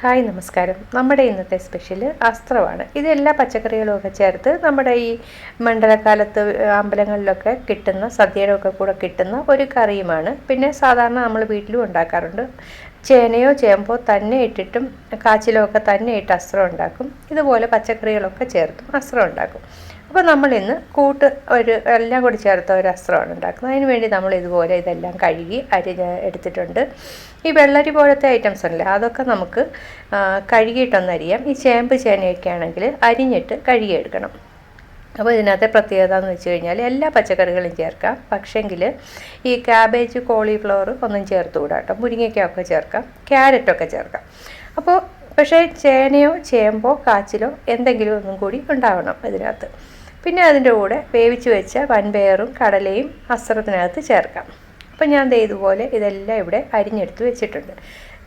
Hi നമസ്കാരം. നമ്മുടെ ഇന്നത്തെ സ്പെഷ്യൽ അസ്ത്രമാണ് ഇത് എല്ലാ പച്ചക്കറികളും ഒക്കെ ചേർത്ത് നമ്മുടെ ഈ മണ്ഡലകാലത്ത് അമ്പലങ്ങളിലൊക്കെ കിട്ടുന്ന സദ്യയുടെ ഒക്കെ കൂടെ കിട്ടുന്ന ഒരു കറിയുമാണ്. പിന്നെ സാധാരണ നമ്മൾ വീട്ടിലും ഉണ്ടാക്കാറുണ്ട്. ചേനയോ ചേമ്പോ തന്നെ ഇട്ടിട്ടും കാച്ചിലോ ഒക്കെ തന്നെ ഇട്ട് അസ്ത്രം ഉണ്ടാക്കും. ഇതുപോലെ പച്ചക്കറികളൊക്കെ ചേർത്തും അസ്ത്രം ഉണ്ടാക്കും. അപ്പോൾ നമ്മൾ ഇന്ന് കൂട്ട് ഒരു എല്ലാം കൂടി ചേർത്ത ഒരു അസ്ത്രമാണ് ഉണ്ടാക്കുന്നത്. അതിന് വേണ്ടി നമ്മൾ ഇതുപോലെ ഇതെല്ലാം കഴുകി അരി എടുത്തിട്ടുണ്ട്. ഈ വെള്ളരി പോലത്തെ ഐറ്റംസ് ഉണ്ടല്ലേ അതൊക്കെ നമുക്ക് കഴുകിയിട്ടൊന്നരിയാം ഈ ചേമ്പ് ചേനയൊക്കെ ആണെങ്കിൽ അരിഞ്ഞിട്ട് കഴുകിയെടുക്കണം. അപ്പോൾ ഇതിനകത്തെ പ്രത്യേകത എന്ന് വെച്ച് കഴിഞ്ഞാൽ എല്ലാ പച്ചക്കറികളും ചേർക്കാം. പക്ഷേങ്കിൽ ഈ ക്യാബേജ് കോളിഫ്ലവർ ഒന്നും ചേർത്തുകൂടാ കേട്ടോ മുരിങ്ങയ്ക്കൊക്കെ ചേർക്കാം. ക്യാരറ്റൊക്കെ ചേർക്കാം. അപ്പോൾ പക്ഷേ ചേനയോ ചേമ്പോ കാച്ചിലോ എന്തെങ്കിലും ഒന്നും കൂടി ഉണ്ടാവണം ഇതിനകത്ത് പിന്നെ അതിന്റെ കൂടെ വേവിച്ച് വെച്ച വൻപയറും കടലയും അസ്ത്രത്തിനകത്ത് ചേർക്കാം. അപ്പം ഞാൻ ഇതുപോലെ ഇതെല്ലാം ഇവിടെ അരിഞ്ഞെടുത്ത് വെച്ചിട്ടുണ്ട്.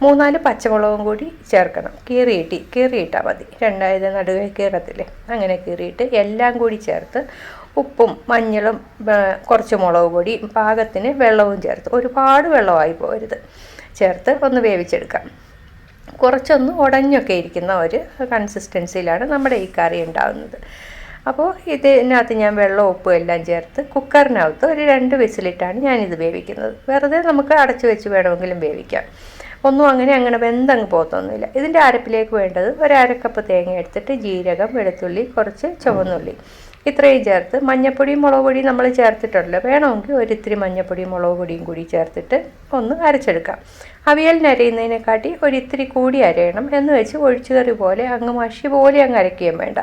മൂന്നാൽ പച്ചമുളകും കൂടി ചേർക്കണം. കീറിയിട്ട് കീറിയിട്ടാൽ മതി. രണ്ടായത് നടുവേ കീറത്തില്ലേ? അങ്ങനെ കീറിയിട്ട് എല്ലാം കൂടി ചേർത്ത് ഉപ്പും മഞ്ഞളും കുറച്ച് മുളക് പൊടി പാകത്തിന് വെള്ളവും ചേർത്ത്. ഒരുപാട് വെള്ളമായി പോരുത് ചേർത്ത് ഒന്ന് വേവിച്ചെടുക്കാം. കുറച്ചൊന്ന് ഉടഞ്ഞൊക്കെ ഇരിക്കുന്ന ഒരു കൺസിസ്റ്റൻസിയിലാണ് നമ്മുടെ ഈ കറി ഉണ്ടാകുന്നത് അപ്പോൾ ഇതിനകത്ത് ഞാൻ വെള്ളം ഉപ്പും എല്ലാം ചേർത്ത് കുക്കറിനകത്ത് ഒരു രണ്ട് വിസിലിട്ടാണ് ഞാനിത് വേവിക്കുന്നത്. വെറുതെ നമുക്ക് അടച്ചു വെച്ച് വേണമെങ്കിലും വേവിക്കാം. ഒന്നും അങ്ങനെ അങ്ങനെ വെന്തങ്ങ് പോകത്തൊന്നുമില്ല. ഇതിന്റെ അരപ്പിലേക്ക് വേണ്ടത് ഒരു അരക്കപ്പ് തേങ്ങ എടുത്തിട്ട് ജീരകം വെളുത്തുള്ളി കുറച്ച് ചുവന്നുള്ളി. ഇത്രയും ചേർത്ത് മഞ്ഞപ്പൊടിയും മുളക് പൊടിയും നമ്മൾ ചേർത്തിട്ടുണ്ടല്ലോ. വേണമെങ്കിൽ ഒരിത്തിരി മഞ്ഞപ്പൊടിയും മുളക് പൊടിയും കൂടി ചേർത്തിട്ട് ഒന്ന് അരച്ചെടുക്കാം. അവിയലിന് അരയുന്നതിനെക്കാട്ടി ഒരിത്തിരി കൂടി അരയണം എന്ന് വെച്ച് ഒഴിച്ചു കറി പോലെ അങ്ങ് മഷി പോലെ അങ്ങ് അരയ്ക്കുകയും വേണ്ട.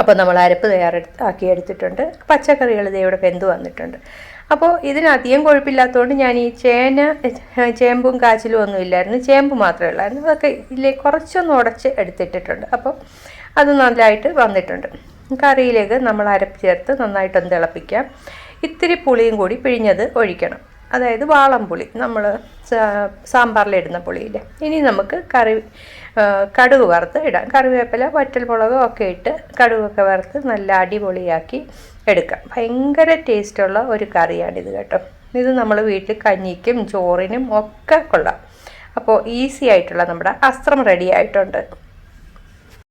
അപ്പോൾ നമ്മൾ അരപ്പ് തയ്യാറെടുത്ത് ആക്കി എടുത്തിട്ടുണ്ട്. പച്ചക്കറികൾ ഇവിടെ വെന്ത് വന്നിട്ടുണ്ട്. അപ്പോൾ ഇതിനധികം കൊഴുപ്പില്ലാത്തതുകൊണ്ട് ഞാൻ ഈ ചേന ചേമ്പും കാച്ചിലും ഒന്നും ഇല്ലായിരുന്നു. ചേമ്പ് മാത്രമേ ഉള്ളായിരുന്നു. അതൊക്കെ ഇല്ലേ കുറച്ചൊന്ന് ഉടച്ച് എടുത്തിട്ടിട്ടുണ്ട്. അപ്പോൾ അത് നല്ലതായിട്ട് വന്നിട്ടുണ്ട്. കറിയിലേക്ക് നമ്മൾ അരപ്പ് ചേർത്ത് നന്നായിട്ടൊന്ന് തിളപ്പിക്കാം. ഇത്തിരി പുളിയും കൂടി പിഴിഞ്ഞത് ഒഴിക്കണം. അതായത് വാളം പുളി നമ്മൾ സാമ്പാറിലിടുന്ന പുളിയില്ലേ. ഇനി നമുക്ക് കറി കടുക് വറുത്ത് ഇടാം. കറിവേപ്പില വറ്റൽമുളക് ഒക്കെ ഇട്ട് കടുകൊക്കെ വറുത്ത് നല്ല അടിപൊളിയാക്കി എടുക്കാം. ഭയങ്കര ടേസ്റ്റുള്ള ഒരു കറിയാണിത് കേട്ടോ. ഇത് നമ്മൾ വീട്ടിൽ കഞ്ഞിക്കും ചോറിനും ഒക്കെ കൊള്ളാം. അപ്പോൾ ഈസി ആയിട്ടുള്ള നമ്മുടെ അസ്ത്രം റെഡി ആയിട്ടുണ്ട്.